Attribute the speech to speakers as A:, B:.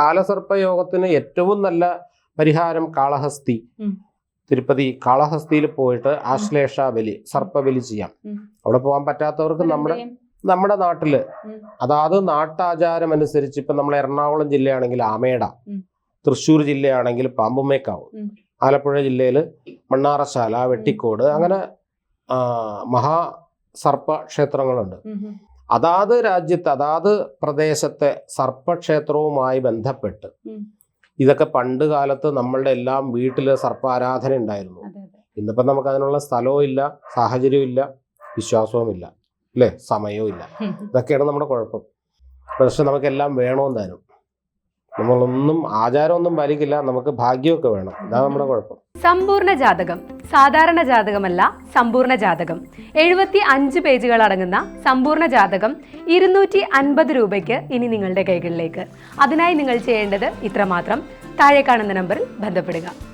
A: കാലസർപ്പ യോഗത്തിന് ഏറ്റവും നല്ല പരിഹാരം കാളഹസ്തി. തിരുപ്പതി കാളഹസ്തിയിൽ പോയിട്ട് ആശ്ലേഷ ബലി സർപ്പബലി ചെയ്യാം അവിടെ പോകാൻ പറ്റാത്തവർക്ക് നമ്മുടെ നമ്മുടെ
B: നാട്ടിൽ.
A: അതാത് നാട്ടാചാരം അനുസരിച്ച് ഇപ്പൊ നമ്മൾ എറണാകുളം ജില്ലയാണെങ്കിൽ ആമേട. തൃശ്ശൂർ ജില്ലയാണെങ്കിൽ പാമ്പുമേക്കാവ് ആലപ്പുഴ ജില്ലയിൽ മണ്ണാറശാല വെട്ടിക്കോട് അങ്ങനെ മഹാ സർപ്പ ക്ഷേത്രങ്ങളുണ്ട്. അതാത് രാജ്യത്ത് അതാത് പ്രദേശത്തെ സർപ്പക്ഷേത്രവുമായി ബന്ധപ്പെട്ട് ഇതൊക്കെ പണ്ട് കാലത്ത് നമ്മളുടെ എല്ലാം വീട്ടിൽ സർപ്പാരാധന ഉണ്ടായിരുന്നു. ഇന്നിപ്പം നമുക്ക് അതിനുള്ള സ്ഥലവും ഇല്ല സാഹചര്യവും ഇല്ല വിശ്വാസവും ഇല്ല അല്ലേ? സമയവും ഇല്ല. ഇതൊക്കെയാണ് നമ്മുടെ കുഴപ്പം. പക്ഷെ നമുക്കെല്ലാം വേണമെന്നായിരുന്നു നമ്മളൊന്നും ആചാരമൊന്നും പാലിക്കില്ല. നമുക്ക് ഭാഗ്യമൊക്കെ വേണം. ഇതാണ് നമ്മുടെ കുഴപ്പം.
C: സമ്പൂർണ ജാതകം. സാധാരണ ജാതകമല്ല സമ്പൂർണ ജാതകം. എഴുപത്തി അഞ്ച് പേജുകൾ അടങ്ങുന്ന സമ്പൂർണ ജാതകം ഇരുന്നൂറ്റി അൻപത് രൂപയ്ക്ക് ഇനി നിങ്ങളുടെ കൈകളിലേക്ക്. അതിനായി നിങ്ങൾ ചെയ്യേണ്ടത് ഇത്രമാത്രം. താഴെ കാണുന്ന നമ്പറിൽ ബന്ധപ്പെടുക.